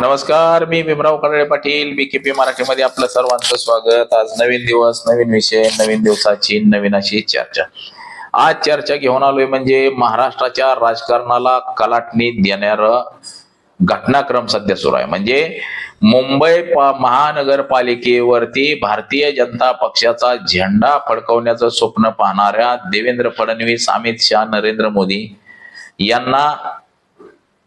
नमस्कार मी Bhimrao Kadale Patil B KP मराठीमध्ये आपलं सर्वांचं स्वागत. आज नवीन दिवस नवीन विषय नवीन दिवसाची नवीन अशी चर्चा. आज चर्चा घेऊन आलोय म्हणजे महाराष्ट्राच्या राजकारणाला कलाटणी देणार घटनाक्रम सध्या सुरू आहे. म्हणजे मुंबई महानगरपालिकेवरती भारतीय जनता पक्षाचा झेंडा फडकवण्याचं स्वप्न पाहणाऱ्या देवेंद्र फडणवीस अमित शहा नरेंद्र मोदी यांना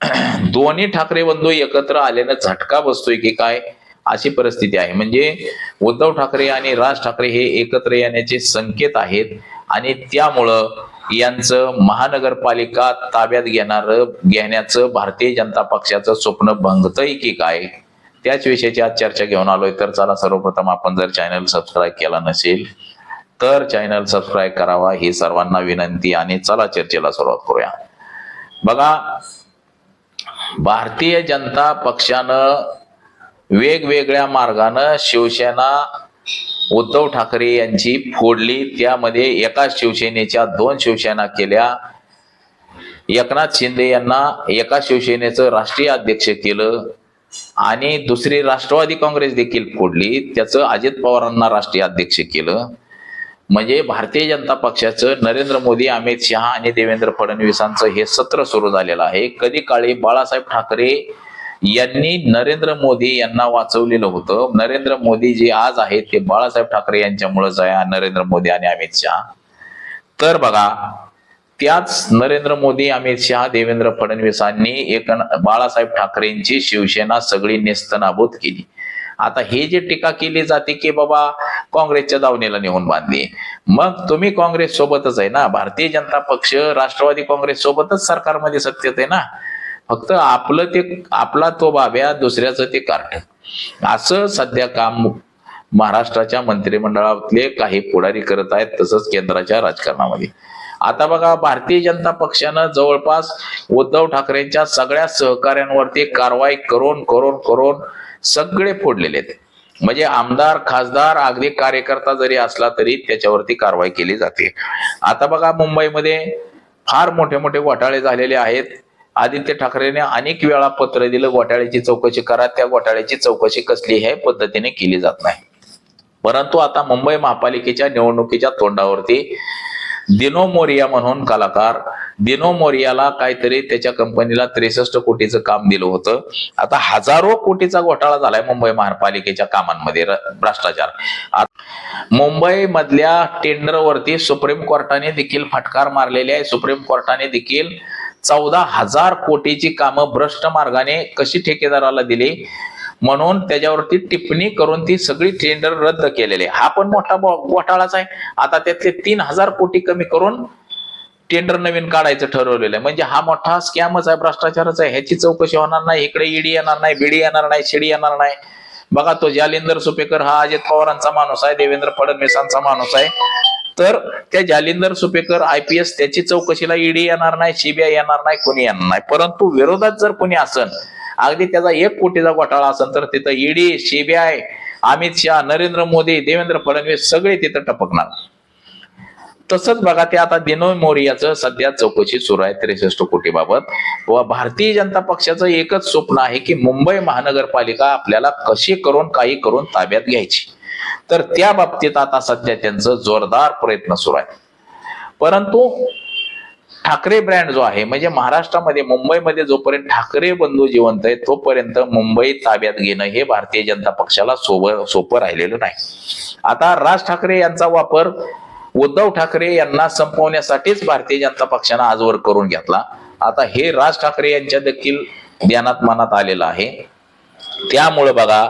दोन्ही ठाकरे बंधू एकत्र आल्यानं झटका बसतोय की काय अशी परिस्थिती आहे. म्हणजे उद्धव ठाकरे आणि राज ठाकरे हे एकत्र येण्याचे संकेत आहेत आणि त्यामुळं यांचं महानगरपालिका ताब्यात घेणार घेण्याचं भारतीय जनता पक्षाचं स्वप्न भंगतय की काय? त्याच विषयाची आज चर्चा घेऊन आलोय. तर चला सर्वप्रथम आपण जर चॅनल सबस्क्राईब केला नसेल तर चॅनल सबस्क्राईब करावा. ही सर्वांना विनंती आणि चला चर्चेला सुरुवात करूया. बघा भारतीय जनता पक्षानं वेगवेगळ्या मार्गानं शिवसेना उद्धव ठाकरे यांची फोडली. त्यामध्ये एका शिवसेनेच्या दोन शिवसेना केल्या. एकनाथ शिंदे यांना एका शिवसेनेचं राष्ट्रीय अध्यक्ष केलं. आणि दुसरी राष्ट्रवादी काँग्रेस देखील फोडली. त्याचं अजित पवारांना राष्ट्रीय अध्यक्ष केलं. म्हणजे भारतीय जनता पक्षाचं नरेंद्र मोदी अमित शहा आणि देवेंद्र फडणवीसांचं हे सत्र सुरू झालेलं आहे. कधी काळी बाळासाहेब ठाकरे यांनी नरेंद्र मोदी यांना वाचवलेलं होतं. नरेंद्र मोदी जे आज आहेत ते बाळासाहेब ठाकरे यांच्यामुळेच आहे नरेंद्र मोदी आणि अमित शहा. तर बघा त्याच नरेंद्र मोदी अमित शहा देवेंद्र फडणवीसांनी एक बाळासाहेब ठाकरेंची शिवसेना सगळी नेस्तनाबूत केली. आता हे जे टीका केली जाते की बाबा काँग्रेसच्या दावणीला नेऊन बांधली. मग तुम्ही काँग्रेस सोबतच आहे ना? भारतीय जनता पक्ष राष्ट्रवादी काँग्रेस सोबतच सरकारमध्ये सत्तेत आहे ना? फक्त आपलं ते आपला तो बाब्या दुसऱ्याचं ते कार्ट असं सध्या काम महाराष्ट्राच्या मंत्रिमंडळातले काही पुढारी करत आहेत तसंच केंद्राच्या राजकारणामध्ये. आता बघा भारतीय जनता पक्षानं जवळपास उद्धव ठाकरेंच्या सगळ्या सहकार्यांवरती कारवाई करून करून करून सगळे फोडलेले आहेत. म्हणजे आमदार खासदार अगदी कार्यकर्ता जरी असला तरी त्याच्यावरती कारवाई केली जाते. आता बघा मुंबईमध्ये फार मोठे मोठे घोटाळे झालेले आहेत. आदित्य ठाकरेने अनेक वेळा पत्र दिलं घोटाळ्याची चौकशी करा त्या घोटाळ्याची चौकशी कसली ह्या पद्धतीने केली जात नाही. परंतु आता मुंबई महापालिकेच्या निवडणुकीच्या तोंडावरती दिनो मोरिया म्हणून कलाकार दिनो मोरियाला काहीतरी त्याच्या कंपनीला त्रेसष्ट कोटीचं काम दिलं होतं. आता हजारो कोटीचा घोटाळा झालाय मुंबई महापालिकेच्या कामांमध्ये भ्रष्टाचार. मुंबई मधल्या टेंडरवरती सुप्रीम कोर्टाने देखील फटकार मारलेली आहे. सुप्रीम कोर्टाने देखील चौदा हजार कोटीची कामं भ्रष्ट मार्गाने कशी ठेकेदाराला दिली? म्हणून त्याच्यावरती टिप्पणी करून ती सगळी टेंडर रद्द केलेली आहे. हा पण मोठा घोटाळाच आहे. आता त्यातले तीन हजार कोटी कमी करून टेंडर नवीन काढायचं ठरवलेलं आहे. म्हणजे हा मोठा स्कॅमच आहे भ्रष्टाचारच आहे. ह्याची चौकशी होणार नाही. इकडे ईडी येणार नाही बीडी येणार नाही शिडी येणार नाही. बघा तो जालिंदर सुपेकर हा अजित पवारांचा माणूस आहे देवेंद्र फडणवीसांचा माणूस आहे. तर त्या Jalindar Supekar I P S त्याची चौकशीला ईडी येणार नाही सीबीआय येणार नाही कोणी येणार नाही. परंतु विरोधात जर कोणी असन अगदी त्याचा एक कोटीचा घोटाळा असेल तर तिथं ईडी सीबीआय अमित शहा नरेंद्र मोदी देवेंद्र फडणवीस सगळे तिथं टपकणार. तसंच बघा ते आता दिनो मोर्याचं सध्या चौकशी सुरू आहे त्रेसष्ट कोटी बाबत व भारतीय जनता पक्षाचं एकच स्वप्न आहे की मुंबई महानगरपालिका आपल्याला कशी करून काही करून ताब्यात घ्यायची. तर त्या बाबतीत आता सध्या त्यांचं जोरदार प्रयत्न सुरू आहे. परंतु ठाकरे ब्रँड जो आहे म्हणजे महाराष्ट्रामध्ये मुंबईमध्ये जोपर्यंत ठाकरे बंधू जिवंत आहे तोपर्यंत मुंबई ताब्यात घेणं हे भारतीय जनता पक्षाला सोबत सोपं राहिलेलं नाही. आता राज ठाकरे यांचा वापर उद्धव ठाकरे यांना संपवण्यासाठीच भारतीय जनता पक्षानं आजवर करून घेतला. आता हे राज ठाकरे यांच्या देखील ध्यानात मनात आलेलं आहे. त्यामुळे बघा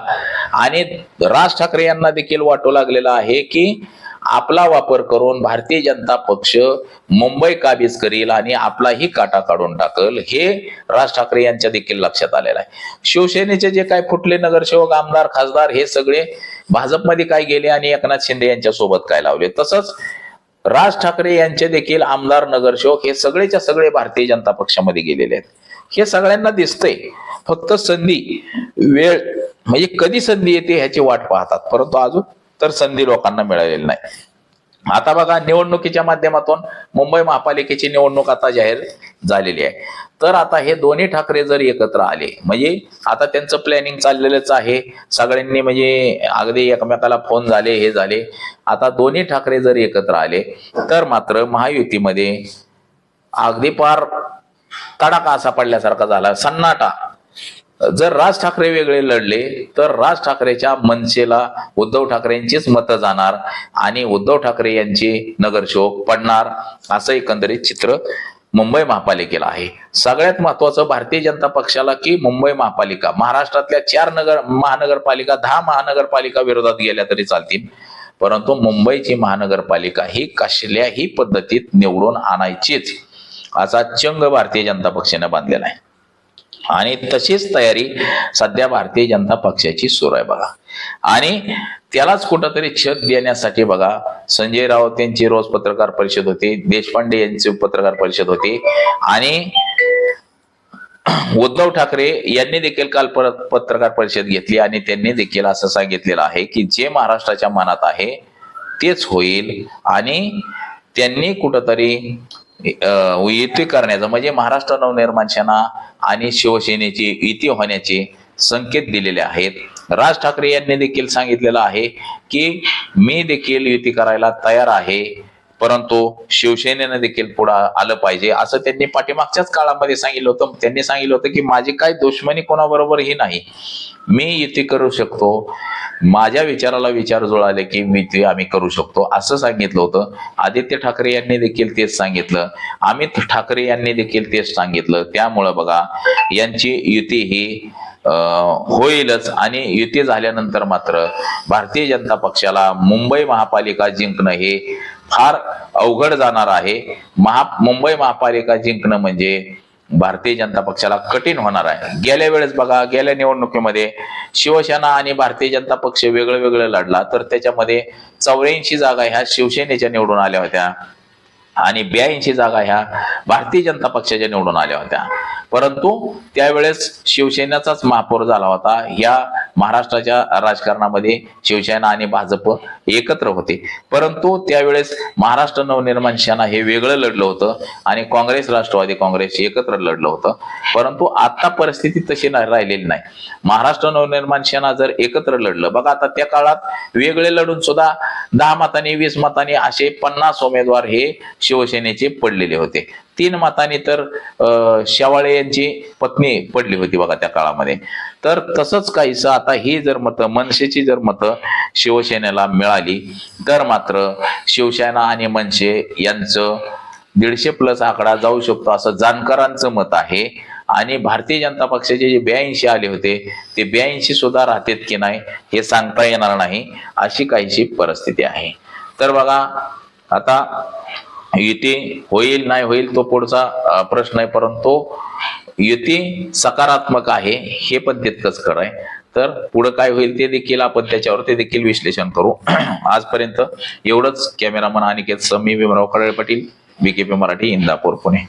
आणि राज ठाकरे यांना देखील वाटू लागलेलं आहे की आपला वापर करून भारतीय जनता पक्ष मुंबई काबीज करील आणि आपलाही काटा काढून टाकल हे राज ठाकरे यांच्या देखील लक्षात आलेलं आहे. शिवसेनेचे जे काय फुटले नगरसेवक आमदार खासदार हे सगळे भाजपमध्ये काय गेले आणि एकनाथ शिंदे यांच्या सोबत काय लावले? तसंच राज ठाकरे यांचे देखील आमदार नगरसेवक हे सगळेच्या सगळे भारतीय जनता पक्षामध्ये गेलेले आहेत. हे सगळ्यांना दिसतंय. फक्त संधी वेळ म्हणजे कधी संधी येते ह्याची वाट पाहतात. परंतु अजून तर संधी लोकांना मिळालेली नाही. आता बघा निवडणुकीच्या माध्यमातून मुंबई महापालिकेची निवडणूक आता जाहीर झालेली आहे. तर आता हे दोन्ही ठाकरे जर एकत्र आले म्हणजे आता त्यांचं प्लॅनिंग चाललेलंच आहे. सगळ्यांनी म्हणजे अगदी एकमेकाला फोन झाले हे झाले. आता दोन्ही ठाकरे जर एकत्र आले तर मात्र महायुतीमध्ये अगदी पार तडाखा असा पडल्यासारखा झाला. सन्नाटा जर राज ठाकरे वेगळे लढले तर राज ठाकरेच्या मनसेला उद्धव ठाकरेंचीच मतं जाणार आणि उद्धव ठाकरे यांची नगरशोक पडणार असं एकंदरीत चित्र मुंबई महापालिकेला आहे. सगळ्यात महत्वाचं भारतीय जनता पक्षाला की मुंबई महापालिका? महाराष्ट्रातल्या चार नगर महानगरपालिका दहा महानगरपालिका विरोधात गेल्या तरी चालतील. परंतु मुंबईची महानगरपालिका ही कसल्याही पद्धतीत निवडून आणायचीच असा चंग भारतीय जनता पक्षाने बांधलेला आहे. आणि तशीच तयारी सध्या भारतीय जनता पक्षाची सुरू आहे बघा. आणि त्यालाच कुठंतरी छत देण्यासाठी बघा संजय राऊत यांची रोज पत्रकार परिषद होती देशपांडे यांची पत्रकार परिषद होती आणि उद्धव ठाकरे यांनी देखील काल परत पत्रकार परिषद घेतली आणि त्यांनी देखील असं सांगितलेलं आहे की जे महाराष्ट्राच्या मनात आहे तेच होईल आणि त्यांनी कुठंतरी युती करण्याचं म्हणजे महाराष्ट्र नवनिर्माण सेना आणि शिवसेनेची युती होण्याचे संकेत दिलेले आहेत. राज ठाकरे यांनी देखील सांगितलेलं आहे की मी देखील युती करायला तयार आहे. परंतु शिवसेनेनं देखील पुढे आलं पाहिजे. असं त्यांनी पाठीमागच्याच काळामध्ये सांगितलं होतं. त्यांनी सांगितलं होतं की माझी काय दुश्मनी कोणाबरोबर ही नाही. मी युती करू शकतो. माझ्या विचाराला विचार जुळाले की मी ते आम्ही करू शकतो. असं सांगितलं होतं. आदित्य ठाकरे यांनी देखील तेच सांगितलं. अमित ठाकरे यांनी देखील तेच सांगितलं. त्यामुळं बघा यांची युती ही होईलच. आणि युती झाल्यानंतर मात्र भारतीय जनता पक्षाला मुंबई महापालिका जिंकणं हे फार अवघड जाणार आहे. महा मुंबई महापालिका जिंकणं म्हणजे भारतीय जनता पक्षाला कठीण होणार आहे. गेल्या वेळेस बघा गेल्या निवडणुकीमध्ये शिवसेना आणि भारतीय जनता पक्ष वेगळं वेगळं लढला तर त्याच्यामध्ये चौऱ्याऐंशी जागा ह्या शिवसेनेच्या निवडून आल्या होत्या आणि ब्याऐंशी जागा ह्या भारतीय जनता पक्षाच्या निवडून आल्या होत्या. परंतु त्यावेळेस शिवसेनेचाच महापौर झाला होता. या महाराष्ट्राच्या राजकारणामध्ये शिवसेना आणि भाजप एकत्र होते. परंतु त्यावेळेस महाराष्ट्र नवनिर्माण सेना हे वेगळं लढलं होतं आणि काँग्रेस राष्ट्रवादी काँग्रेस एकत्र लढलं होतं. परंतु आता परिस्थिती तशी नाही राहिलेली नाही. महाराष्ट्र नवनिर्माण सेना जर एकत्र लढलं बघा आता त्या काळात वेगळे लढून सुद्धा दहा मतांनी वीस मतांनी असे पन्नास उमेदवार हे शिवसेनेचे पडलेले होते. तीन मतांनी तर शेवाळे यांची पत्नी पडली होती बघा त्या काळामध्ये. तर तसंच काहीसं आता ही जर मतं मनसेची जर मतं शिवसेनेला मिळाली तर मात्र शिवसेना आणि मनसे यांचं दीडशे प्लस आकडा जाऊ शकतो असं जाणकारांचं मत आहे. आणि भारतीय जनता पक्षाचे जे ब्याऐंशी आले होते ते ब्याऐंशी सुद्धा राहतात की नाही हे सांगता येणार नाही अशी काहीशी परिस्थिती आहे. तर बघा आता युती होईल नाही होईल तो पुढचा प्रश्न आहे. परंतु युती सकारात्मक आहे हे पण तितकंच खरं आहे. तर पुढं काय होईल ते देखील आपण त्याच्यावर ते देखील विश्लेषण करू. आजपर्यंत एवढंच. Cameraman Aniket Sami Bhimrao Khadale Patil BKP Marathi Indapur Pune.